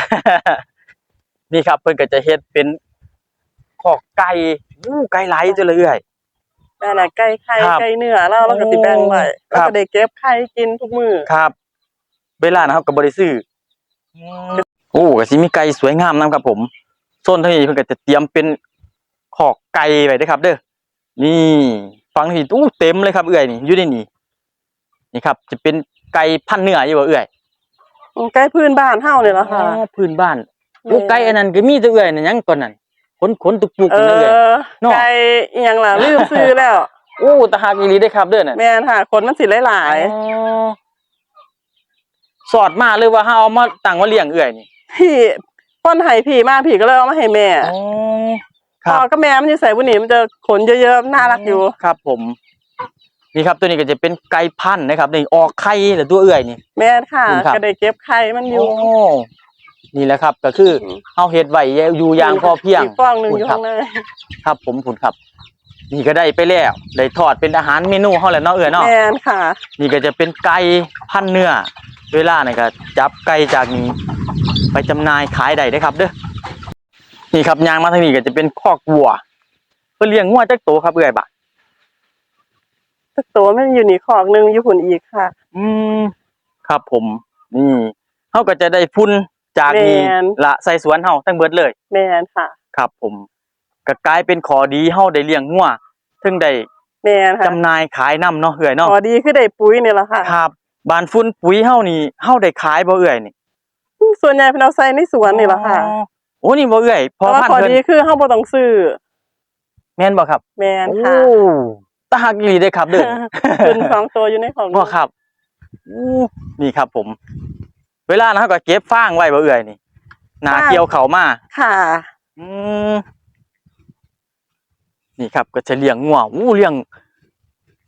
[SPEAKER 2] นี่ครับ เพิ่นก็จะเฮ็ดเป็นขอกไก่อู้ไก่ไหลจังเลยเอื่อย
[SPEAKER 1] นั่นน่ะไก่ไข่
[SPEAKER 2] ครับ
[SPEAKER 1] ไก่เนื้อเราเราก็สิแบ่งไว้
[SPEAKER 2] ครั
[SPEAKER 1] เรา
[SPEAKER 2] บ
[SPEAKER 1] ก็ได้เก็บไข่กินทุกมื้อ
[SPEAKER 2] ครับ เวลานะครับกับบริซื้ออโอ้ก็สิมีไก่สวยงามนํครับผมโซนทางนี้เพิ่นก็จะเตรียมเป็นขอกไก่ไว้เด้อครับ เด้อนี่ฟังนี่อู้เต็มเลยครับเอื้อยนี่อยู่ในนี่ นี่ครับ จะเป็นไก่พันธุ์เนื้ออยู่บ่เอื้อย
[SPEAKER 1] อืมไก่พื้นบ้านเฮานี่ล่ะค่ะ
[SPEAKER 2] อ๋อพื้นบ้านโอ้ไก่อันนั้นก็มีแต่เอื้อยนั่นหยังก่อนนั่นขนขนตุกๆ
[SPEAKER 1] เอ
[SPEAKER 2] นั่นเอื้อย
[SPEAKER 1] อ
[SPEAKER 2] เนาะ
[SPEAKER 1] ไก่อีหยังล่ะลืมซื้อแล้ว
[SPEAKER 2] โอ้ตาหักอีหลีได้อครับเด้อนั่น
[SPEAKER 1] แม่นค่ะคนมันสิหลาย
[SPEAKER 2] อ๋อสอดมาเลยว่าเฮาเอามาตั้งไว่าเลี้ยงเอื้อยนี่
[SPEAKER 1] ๆ พี่ป้อนให้พี่มาพี่ก็เลยเอามาให้แม่
[SPEAKER 2] อ๋อค
[SPEAKER 1] พ่
[SPEAKER 2] รับ
[SPEAKER 1] อกับแม่มันอยู่ใส่บุหนี่มันจะขนเยอะๆน่ารักอยู่
[SPEAKER 2] ครับผม นี่ครับตัวนี้ก็จะเป็นไก่พันธุ์นะครับนี่ออกไข่แต่ตัวเอื่อยนี่
[SPEAKER 1] แม่นค่ะ
[SPEAKER 2] ขอบคุณครับ
[SPEAKER 1] ก็ได้เก็บไข่มันอยู่
[SPEAKER 2] โอ้นี่แหละครับก็คือเฮาเฮ็ดไว้อยู่อย่างพอเพียง
[SPEAKER 1] กฟองหนึงอยู่
[SPEAKER 2] ครั
[SPEAKER 1] ข้า
[SPEAKER 2] บ
[SPEAKER 1] งใน
[SPEAKER 2] ครับผมผุนครับ นี่ก็ได้ไปแล้วได้ทอดเป็นอาหารเมนูเฮาแล้วเนาะเอื่อยเนาะ
[SPEAKER 1] แม่นค่ะ
[SPEAKER 2] นี่ก็จะเป็นไก่พันธุ์เนื้อ เวลานี่ก็จับไก่จากนี้ ไปจำหน่ายขายได้เด้อครับ เด้อนี่ครับยางมาทางนี้ก็จะเป็นคอกวัวเพิ่นเลี้ยงงัวจักโตครับเอื่อยบะ
[SPEAKER 1] สักตัวมันอยู่นี่ขอกหนึงอยู่พุ่นอีกค่ะ
[SPEAKER 2] อืมครับผม นี่เฮาก็จะได้พุ่นจากนี้
[SPEAKER 1] แม่น
[SPEAKER 2] ละใส่สวนเฮาทั้งเบิดเลย
[SPEAKER 1] แม่นค่ะ
[SPEAKER 2] ครับผมก็กลายเป็นขอดีเฮาได้เลี้ยงงัวถึงได้
[SPEAKER 1] แม่นค่ะ
[SPEAKER 2] จำหน่ายขายนํเนาะเอื้อยเนาะ
[SPEAKER 1] พอดีคือได้ปุ๋ยนี่ล่ะค่ะ
[SPEAKER 2] ครับบานฟุ้นปุ๋ยเฮานี่เฮาได้ขายบ่เอื้อยนี่
[SPEAKER 1] ส่วนใหญ่เป็นเอาใส่ในสวนนี่ล่ะค่ะ
[SPEAKER 2] อ๋อโอ้นี่บ่เอื้อยพ
[SPEAKER 1] เพ
[SPEAKER 2] อ
[SPEAKER 1] ราะว่า
[SPEAKER 2] พัน
[SPEAKER 1] พอ
[SPEAKER 2] ธุ์เพิ่น
[SPEAKER 1] ดีคือเฮาบ่ต้องซื้อ
[SPEAKER 2] แม่นบ่ครับ
[SPEAKER 1] แม่น
[SPEAKER 2] โอ้
[SPEAKER 1] ค่ะ
[SPEAKER 2] ตาหักอีหลีเด้อครับเด้อ
[SPEAKER 1] ขึ้นสองตัวอยู่ในของ
[SPEAKER 2] บ่ครับอู้นี่ครับผม เวลานะเฮาก็เก็บฟางไว้บ่เอื้อยนี่หน้าเกี่ยวเข้าวมา
[SPEAKER 1] ค่ะ
[SPEAKER 2] อืมนี่ครับ ก็จะเลี้ยงงัวอู้เลี้ยง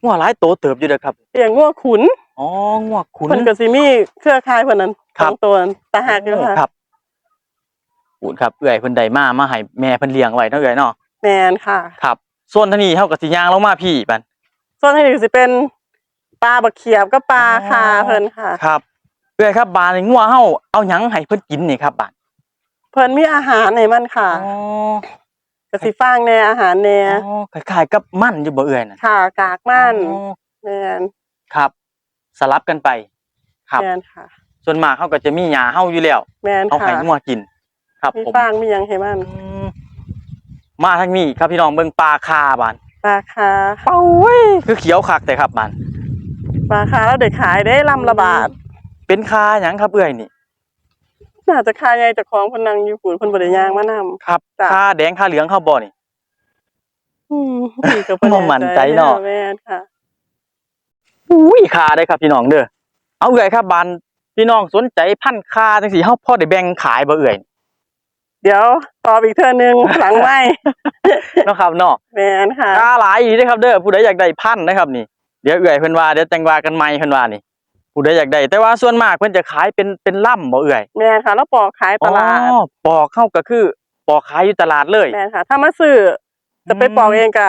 [SPEAKER 2] งัวหลายโตเติบอยู่เด้อครับ
[SPEAKER 1] เลี้ยงงัวขุน
[SPEAKER 2] อ๋องัวขุน
[SPEAKER 1] เพิ่นก็สิมีเครือข่ายเพิ่นนั้น
[SPEAKER 2] ครั
[SPEAKER 1] ส
[SPEAKER 2] บ
[SPEAKER 1] องตัวนั้นตาหักอยู่ค่ะ
[SPEAKER 2] ครับอูดครับเอื้อยเพิ่นได้มามาให้แม่เพิ่นเลี้ยงไว้เนาะเอื้อยเนาะ
[SPEAKER 1] แม่นค่ะ
[SPEAKER 2] ครับ ส่วนทางนี้เฮาก็สิย่างลงมาพี่บัด
[SPEAKER 1] ส่วนที่นี่สิเป็นปลาบักเขียบกับปลา
[SPEAKER 2] อ๋อ
[SPEAKER 1] คาเพิ่นค่ะ
[SPEAKER 2] ครับเอื้อยครับบาดนี่งัวเฮาเอาหยังให้เพิ่นกินนี่ครับบาด
[SPEAKER 1] เพิ่นมีอาหารให้มันค่ะ
[SPEAKER 2] อ๋อ
[SPEAKER 1] ก็สิฟางแหน่อาหารแหน่
[SPEAKER 2] อ๋อคล้ายๆกับมันอยู่บ่เอื้อยน่ะ
[SPEAKER 1] ค่ะกากมัน
[SPEAKER 2] อ๋อ
[SPEAKER 1] แม่น
[SPEAKER 2] ครับ สลับกันไป ครับ
[SPEAKER 1] แม่นค่ะ
[SPEAKER 2] ส่วนมากเขาก็จะมีหญ้าเฮาอยู่แล้ว
[SPEAKER 1] แมน
[SPEAKER 2] เอา
[SPEAKER 1] ค่ะ
[SPEAKER 2] ให้งัวกิน ครับ
[SPEAKER 1] มี
[SPEAKER 2] ผม
[SPEAKER 1] ฟางมีหยังให้มัน
[SPEAKER 2] อืม มาทางนี้ครับพี่น้องเบิ่งปลาคาบาน
[SPEAKER 1] ปลาคา
[SPEAKER 2] เป้าเว้ยคือเขียวคักแต่ครับบาน
[SPEAKER 1] ปลาคาแล้วเด็กขายได้ลำละบาท
[SPEAKER 2] เป็นคาหยังครับเอื้อยนี่
[SPEAKER 1] น่าจะคาใหญ่จากของเพนนังอยู่ฝุ่นเพิ่นบ่ได้ย่างมานำ
[SPEAKER 2] ครับ
[SPEAKER 1] จ้ะ
[SPEAKER 2] คาแดงคาเหลืองเข้าบ่นี่
[SPEAKER 1] อืมพี่ก็บ่
[SPEAKER 2] บ่มั่นใจเนาะ
[SPEAKER 1] แม่นค่ะ
[SPEAKER 2] อุ้ยคาได้ครับพี่น้องเด้อเอาเอื้อยครับบานพี่น้องสนใจพันธุ์คาจังซี่เฮาพอได้แบ่งขายบ่เอื้อย
[SPEAKER 1] เดี๋ยวตอบอีกเทื่อนึงหลังไม่
[SPEAKER 2] เนาะครับเนาะ
[SPEAKER 1] แม่นค่ะ
[SPEAKER 2] คาหลายอีเด้อครับเด้อผู้ใดอยากได้พันธุ์นะครับนี่เดี๋ยวเอื้อยเพิ่นว่าเดี๋ยวจังว่ากันใหม่เพิ่นว่านี่ผู้ใดอยากได้แต่ว่าส่วนมากเพิ่นจะขายเป็นเป็นล่ำบ่เอื้อย
[SPEAKER 1] แม่นค่ะ แล้วปอกขายตลาด
[SPEAKER 2] อ๋อปอกเข้าก็คือปอกขายอยู่ตลาดเลย
[SPEAKER 1] แม่นค่ะ ถ้ามาซื้อจะไปปอกเองก็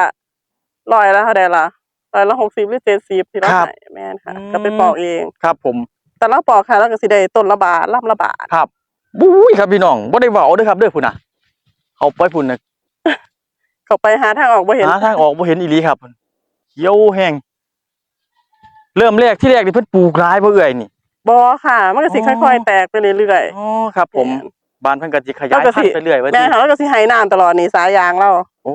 [SPEAKER 1] ร้อยละเท่าใดล่ะร้อยละ60หรือ70ที่เรา
[SPEAKER 2] ครับ
[SPEAKER 1] ให้แม่นค่ะ
[SPEAKER 2] อืม
[SPEAKER 1] ก็ไปปอกเอง
[SPEAKER 2] ครับ ผม
[SPEAKER 1] แต่เราปอกค่ะแล้วก็สิได้ต้นละบาทลำละบาท
[SPEAKER 2] ครับ บุ้ยครับพี่น้องบ่ได้เว้าเด้อครับเด้อพุ่นน่ะเอาไปพุ่นน่ะ
[SPEAKER 1] เขาไปหาทางออกบ่เห็น
[SPEAKER 2] หาทางออกบ่เห็นอีหลีครับพุ่นเขียวแห้งเริ่มแรกที่แรกนี่เพิ่นปลูกหลายบ่เอ่ยนี่
[SPEAKER 1] บ่ค่ะ มันก็สิ
[SPEAKER 2] อ๋อ
[SPEAKER 1] ค่อยๆ แตกไปเรื่อย
[SPEAKER 2] อ๋อครับ
[SPEAKER 1] ๆ
[SPEAKER 2] ผมบ้านเพิ่นก็สิข
[SPEAKER 1] แล้
[SPEAKER 2] ยายว
[SPEAKER 1] ก็
[SPEAKER 2] พั
[SPEAKER 1] สิ
[SPEAKER 2] นธุ์ไปเรื่อยว่า
[SPEAKER 1] แม่
[SPEAKER 2] สิ
[SPEAKER 1] ค่ะแล้วก็สิให้น้ำตลอดนี่สายยางเรา
[SPEAKER 2] โอ้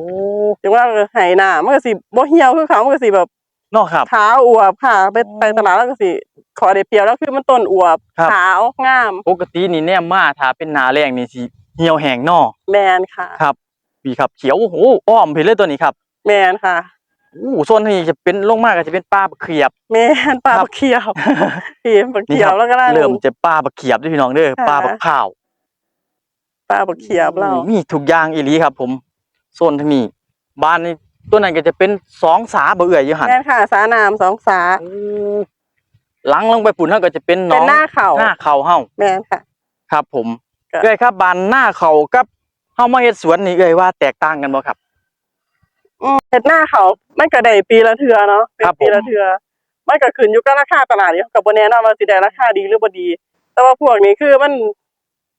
[SPEAKER 1] ถึงว่าให้น้ำมันก็สิบ่เหี่ยวคือเขามันก็สิแบบ
[SPEAKER 2] เนาะครับ
[SPEAKER 1] ขาวอวบค่ะ ไป
[SPEAKER 2] อ๋อ
[SPEAKER 1] ไปตลาดแล้วก็สิขอได้เปรียวแล้วคือมันต้นอวบ
[SPEAKER 2] ครับ
[SPEAKER 1] ขาวงาม
[SPEAKER 2] ปกตินี่แนมมาถ้าเป็นหน้าแล้งนี่สิเหี่ยวแห้งเนาะ
[SPEAKER 1] แมนค่ะ
[SPEAKER 2] ครับพี่ครับเขียวโอ้โหอ้อมเพิ่นเลยตัวนี้ครับ
[SPEAKER 1] แมนค่ะ
[SPEAKER 2] อู้โซนนี้จะเป็นลงมากก็จะเป็นป่าบักเขียบ
[SPEAKER 1] แมนปลา
[SPEAKER 2] ครับ
[SPEAKER 1] บักเขียวพี่บัก
[SPEAKER 2] นี่
[SPEAKER 1] เขีย
[SPEAKER 2] ควรับ
[SPEAKER 1] แล้วก็ล่าง
[SPEAKER 2] เริ่มจะป่าบักเขียบเด้วยพี่น้องเด้อ
[SPEAKER 1] ค่ะ
[SPEAKER 2] ป่าบักข้าว
[SPEAKER 1] ปลาบักเขียวเรา
[SPEAKER 2] โอ้มีทุกอย่างอีหลีครับ ผมโซนทางนี้บ้านนี้ ตัวนั้นก็จะเป็นสองสาบ่เอื่อยอยู่หั่น
[SPEAKER 1] แมนค่ะ สาน้ำสองสา
[SPEAKER 2] โอ้หลังลงไปปุ่นเฮาก็จะเป็นหน
[SPEAKER 1] เป็
[SPEAKER 2] อนง
[SPEAKER 1] หน้าเขา
[SPEAKER 2] หน้าเขาเฮา
[SPEAKER 1] แมนค่ะ
[SPEAKER 2] ครับ ผม
[SPEAKER 1] ก็
[SPEAKER 2] เอ้ยครับบ้านหน้าเขากับเฮามาเฮ็ดสวนนี่เอ้ยว่าแตกต่างกันบ่ครับ
[SPEAKER 1] อืมเห็ดหน้าเขามันก็ได้ปีละเทือเนาะเป็น
[SPEAKER 2] ครับผม
[SPEAKER 1] ปีละเทือมันก็ขึ้นอยู่กับราคาตลาดอยู่กับบ่แน่นอนว่าสิได้ราคาดีหรือบ่ดี แต่ว่าพวกนี้คือมัน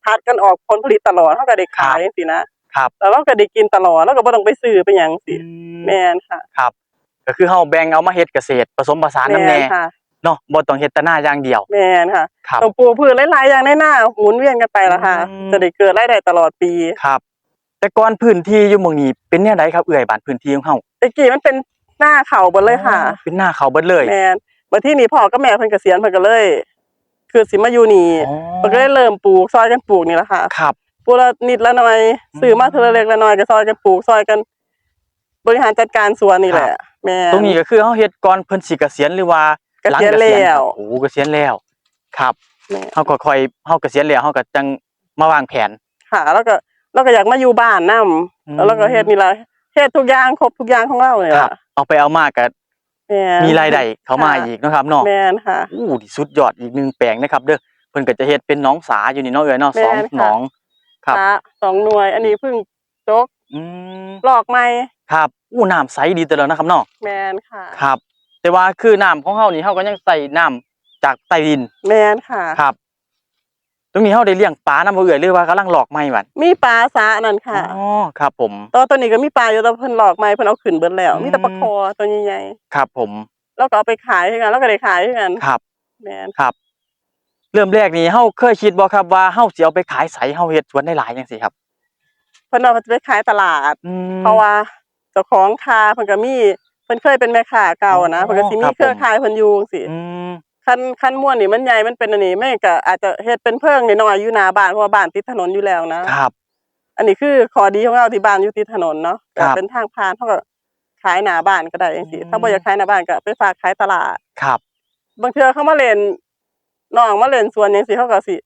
[SPEAKER 1] พัดกันออกผลผลิตตลอดเฮาก็ได้ขายจังซี่นะครับแล้วเราก็ได้กินตลอดแล้วก็บ่ต้องไปซื้อไปหยังสิ แม่นค่ะ
[SPEAKER 2] ครับ ก็คือเฮาแบ่งเอามาเฮ็ดเกษตรผสมผสานนำ
[SPEAKER 1] แม่
[SPEAKER 2] แน่
[SPEAKER 1] นค่ะ
[SPEAKER 2] เนาะบ่ต้องเฮ็ดแต่หน้าอย่างเดียว
[SPEAKER 1] แม่นค่ะ
[SPEAKER 2] ครับ
[SPEAKER 1] ต้องปลูกพืชหลายๆอย่างในหน้าหมุนเวียนกันไปละค่ะ
[SPEAKER 2] อืม
[SPEAKER 1] จะได้เกิดรายได้ตลอดปี
[SPEAKER 2] ครับ แต่ก่อนพื้นที่อยู่หม่องนี้เป็นแนวใดครับเอ้ยบ้านพื้นที่ของเฮา
[SPEAKER 1] ตะกี้มันเป็นหน้าเขาเบิดเลยค่ะ
[SPEAKER 2] อ๋อเป็นหน้าเขาเบิดเลย
[SPEAKER 1] แม่นบัดที่นี่พ่อกับแม่เพิ่นเกษียณเพิ่นก็เลย คือสิมาอยู่นี่
[SPEAKER 2] อ๋อ
[SPEAKER 1] เพิ่นก็เลยเริ่มปลูกซอยกันปลูกนี่แหละค่ะ
[SPEAKER 2] ครับ
[SPEAKER 1] ปลูกละนิดละหน่อย
[SPEAKER 2] อืม
[SPEAKER 1] ซื้อมาเทอละเล็กละน้อยก็ซอยกันปลูกซอยกัน บริหารจัดการสวนนี่แหละ แม่น
[SPEAKER 2] ตรงนี้ก็คือเฮาเฮ็ดก่อนเพิ่นสิเกษียณหรือว่า
[SPEAKER 1] เกษียณแล้ว
[SPEAKER 2] โอ้เกษียณแล้ว ครับ
[SPEAKER 1] แม่น
[SPEAKER 2] เฮาก็ค่อยเฮาเกษียณแล้วเฮาก็จังมาวางแผน
[SPEAKER 1] ค่ะ แล้วก็แล้วก็อยากมาอยู่บ้านนํ
[SPEAKER 2] อืม
[SPEAKER 1] แล้วก็เฮ็ดนี่ล่ะเฮ็ดทุกอย่างครบทุกอย่างของเราเลย
[SPEAKER 2] ครับ
[SPEAKER 1] ล่ะ
[SPEAKER 2] เอาไปเอามาก็
[SPEAKER 1] แม่น
[SPEAKER 2] มีรายได้เข้ามา
[SPEAKER 1] ค่ะ
[SPEAKER 2] อีกเนาะครับเนาะ
[SPEAKER 1] แม่นค่ะ
[SPEAKER 2] อู้นี่สุดยอดอีกหนึ่งแปลงนะครับ เด้อเพิ่นก็จะเฮ็ดเป็นหน้องสาอยู่นี่เนาะเอ้ยเนาะ
[SPEAKER 1] แม่
[SPEAKER 2] สอง
[SPEAKER 1] นค่ะ
[SPEAKER 2] หนอง ครับ
[SPEAKER 1] พระสองหน่วย อันนี้เพิ่งจก
[SPEAKER 2] อืม
[SPEAKER 1] หลอกใหม่
[SPEAKER 2] ครับอู้น้ำใสดีแต่แล้วนะครับเนาะ
[SPEAKER 1] แมนค่ะ
[SPEAKER 2] ครับ แต่ว่าคือน้ำของเฮานี่เฮาก็ยังใส่น้ำจากใต้ดิน
[SPEAKER 1] แมนค่ะ
[SPEAKER 2] ครับ ตรงนี้เฮาได้เลี้ยงปลานำบ่เอ้ยหรือว่ากำลังหลอกใหม่บัด
[SPEAKER 1] มีปลาสานั่นค่ะ
[SPEAKER 2] อ๋อครับ ผม
[SPEAKER 1] ตัวตัวนี้ก็มีปลาอยู่แต่เพิ่นหลอกใหม่เพิ่นเอาขึ้นเบิดแล้ว
[SPEAKER 2] อืม
[SPEAKER 1] มีแต่ปลาคอตัวใหญ่
[SPEAKER 2] ครับ ผม
[SPEAKER 1] ๆแล้วก็เอาไปขายให้กันแล้วก็ได้ขายให้กัน
[SPEAKER 2] ครับ
[SPEAKER 1] แมน
[SPEAKER 2] ครับ เริ่มแรกนี่เฮาเคยคิดบ่ครับว่าเฮาสิเอาไปขายไสเฮาเฮ็ดสวนได้หลายจังซี่ครับ
[SPEAKER 1] เพิ่นเอาไปขายตลาด
[SPEAKER 2] อืม
[SPEAKER 1] เพราะว่าเจ้าของคาเพิ่นก็มีเพิ่นเคยเป็นแม่ค้าเก่านะ
[SPEAKER 2] อ๋อ
[SPEAKER 1] เพิ่นก็สิ
[SPEAKER 2] ค
[SPEAKER 1] มี
[SPEAKER 2] รับ
[SPEAKER 1] เครือ
[SPEAKER 2] ผม
[SPEAKER 1] ข่ายเพิ่นอยู่จังซี่
[SPEAKER 2] อืม
[SPEAKER 1] คันคันม่วนนี่มันใหญ่มันเป็นอันนี้แม่ก็อาจจะเฮ็ดเป็นเพิ่งน้อยๆอยู่หน้าบ้านเพราะว่าบ้านติดถนนอยู่แล้วนะ
[SPEAKER 2] ครับ
[SPEAKER 1] อันนี้คือข้อดีของเราที่บ้านอยู่ติดถนนเนาะ
[SPEAKER 2] ครั
[SPEAKER 1] ก็
[SPEAKER 2] บ
[SPEAKER 1] เป็นทางผ่านเท่ากับขายหน้าบ้านก็ได้จังซี่
[SPEAKER 2] อืม
[SPEAKER 1] ถ้าบ่อยากขายหน้าบ้านก็ไปฝากขายตลาด
[SPEAKER 2] ครับ
[SPEAKER 1] บางเทื่อเขามาเล่นน้องมาเล่นสวนจังซี่เขาก็สิ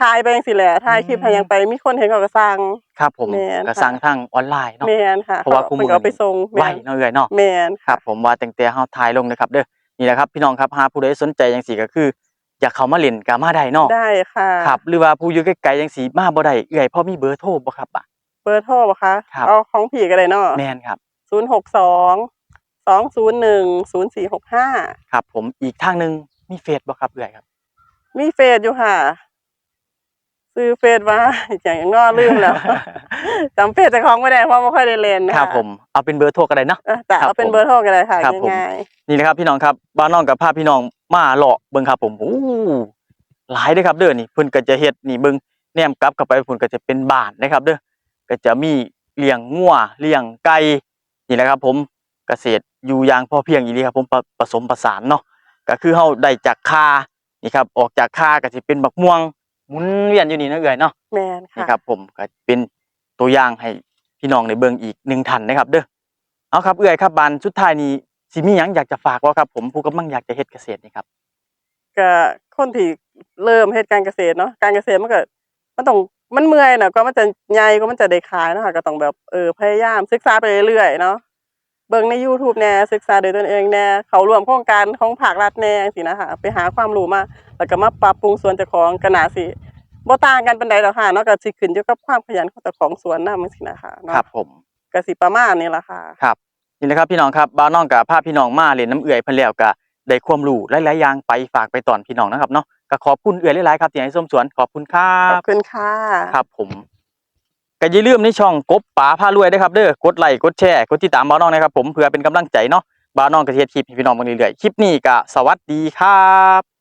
[SPEAKER 1] ถ่ายไปจังซี่แหละถ่ายคลิปให้หยังไปมีคนเห็นเขาก็สั่ง
[SPEAKER 2] ครับผม
[SPEAKER 1] แม่น
[SPEAKER 2] ก็
[SPEAKER 1] ค่ะ
[SPEAKER 2] สั่งทางออนไลน์เนาะ
[SPEAKER 1] แม่นค่ะ
[SPEAKER 2] เพราะว่าคู่มือ
[SPEAKER 1] เพิ่นก็เอาไปส่ง
[SPEAKER 2] ไว้
[SPEAKER 1] แม่น
[SPEAKER 2] เนาะเอ้ยเนาะ
[SPEAKER 1] แม่น
[SPEAKER 2] ครับผมว่าตั้งแต่เฮาถ่ายลงนะครับเด้อ นี่แหละครับพี่น้องครับหากผู้ใดสนใจจังซี่ก็คือ อยากเข้ามาเล่นก็มาได้เนาะ
[SPEAKER 1] ได้ค่ะ
[SPEAKER 2] ครับ หรือว่าผู้อยู่ไกลๆจังซี่มาบ่ได้เอื้อยพอมีเบอร์โทรบ่ครับอะ
[SPEAKER 1] เบอร์โทรบ่คะ
[SPEAKER 2] ครับ
[SPEAKER 1] เอาของพี่ก็ได้เนาะ
[SPEAKER 2] แม่นครับ
[SPEAKER 1] 062 201 0465
[SPEAKER 2] ครับ ผมอีกทางหนึงมีเฟซบ่ครับเอื้อยครับ
[SPEAKER 1] มีเฟซอยู่ค่ะ ซื้อเฟซมาอย่างนอลืมแล้วจำเฟซเจ้าของไม่ได้เพราะไม่ค่อยได้เล่นนะะ
[SPEAKER 2] ครับผมเอาเป็นเบอร์โทรก็ได้เนาะ
[SPEAKER 1] เออแต่
[SPEAKER 2] ครับ
[SPEAKER 1] เอาเป็น
[SPEAKER 2] ผม
[SPEAKER 1] เบอร์โทรกันเลยค่ะ
[SPEAKER 2] ครับผม
[SPEAKER 1] ง่าย
[SPEAKER 2] นี่นะครับพี่น้องครับบ้านน้องกับพาพี่น้องมาเลาะเบิ่งครับผมโอ้หลายเด้อครับเด้อนี่เพิ่นก็จะเฮ็ดนี่เบิ่งแนมกลับเข้าไปเพิ่นก็จะเป็นบ้านนะครับ เด้อก็จะมีเลี้ยงงัวเลี้ยงไก่นี่แหละครับ ผมเกษตรอยู่อย่างพอเพียงอีหลีครับ ผมผผสมผสานเนาะก็คือเฮาได้จากคานี่ครับออกจากคาก็สิเป็นบักม่วง หมุนเวียนอยู่นี่นะเอ้อยเนาะ
[SPEAKER 1] แมนค่ะ
[SPEAKER 2] นี่ครับ ผมก็เป็นตัวอย่างให้พี่น้องได้เบิ่งอีกหนึ่งท่านนะครับ เด้อเอาครับเอื้อยครับบานสุดท้ายนี้สิมีหยังอยากจะฝากบ่ครับ ผมผู้กำลังอยากจะเฮ็ดเกษตรนี่ครับ
[SPEAKER 1] ก็คนที่เริ่มเฮ็ดการเกษตรเนาะการเกษตรมันก็มันต้องมันเมื่อยน่ะก็มันจะใหญ่ก็มันจะได้ขายเนาะค่ะก็ต้องแบบเออพยายามศึกษาไปเรื่อยๆเนาะ เบิ่งใน YouTube แน่ศึกษาโดยตนเองแน่เขาร่วมโครงการของภาครัฐแน่จังซี่นะคะไปหาความรู้มาแล้วก็มาปรับปรุงสวนเจ้าของก็น่าสิบ่ต่างกันปานใดหรอกค่ะเนาะก็สิขึ้นอยู่กับความขยันของเจ้าของสวนนำจังซี่นะคะเนาะ
[SPEAKER 2] ครับผม
[SPEAKER 1] ก็สิประมาณนี้ล่ะค่ะ
[SPEAKER 2] ครับนี่นะครับพี่น้องครับบ้าวน้องกับพาพี่น้องมาเล่นน้ำเอื่อยเพิ่นแล้วก็ได้ความรู้หลายๆอย่างไปฝากไปตอนพี่น้องนะครับเนาะก็ขอบคุณเอื่อยหลายๆครับที่ให้ส้มสวนขอบคุณครั
[SPEAKER 1] ข
[SPEAKER 2] บ
[SPEAKER 1] อบคุณค่ะ
[SPEAKER 2] ครับผม ก็อย่าลืมในช่องกบป๋าพารวยด้วยครับเด้อกดไลค์กดแชร์กดติดตามบ้าน้องนะครับผมเพื่อเป็นกำลังใจเนาะบ้าน้องกระเทียดคลิปให้พี่น้องมาเรื่อยๆคลิปนี้ก็สวัสดีครับ